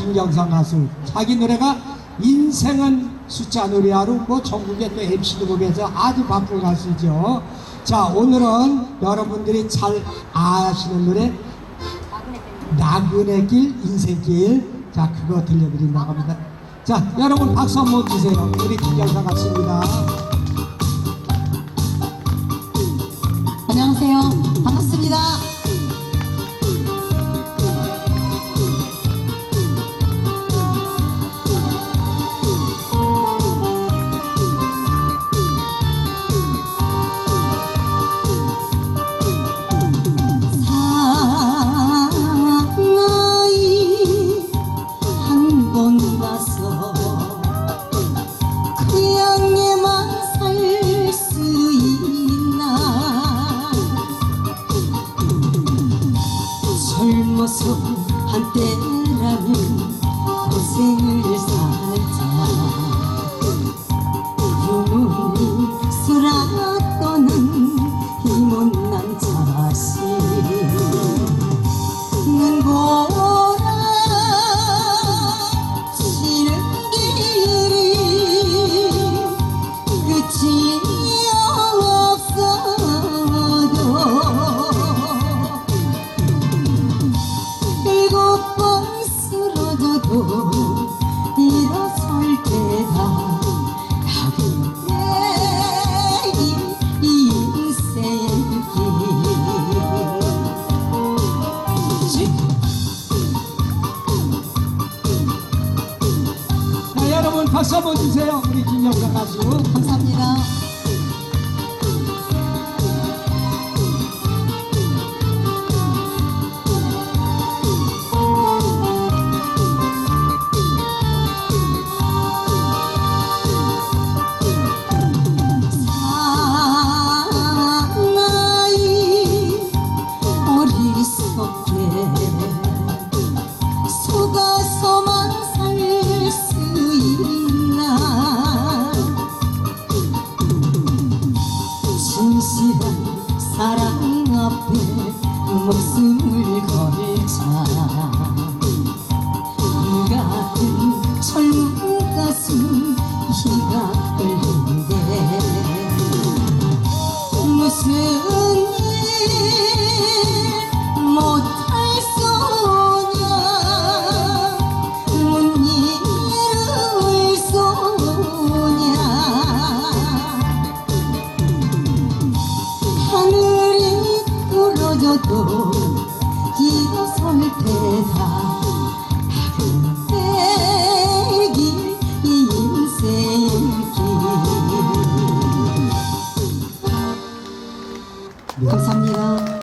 김경상 가수 자기 노래가 인생은 숫자 노래하루 뭐 전국에 또 MC도 보면서 아주 바쁜 가수죠. 자 오늘은 여러분들이 잘 아시는 노래 나그네 길 인생길 자 그거 들려드린다고 합니다. 자 여러분 박수 한번 주세요. 우리 김경상 가수입니다. 젊어서 한때 일어설 인생길 자 여러분 박수 한번 주세요. 우리 김경상 가수. 감사합니다. 진실한 사랑 앞에 목숨을 걸자 떨어져도 일어설 때다 백일 인생길 감사합니다.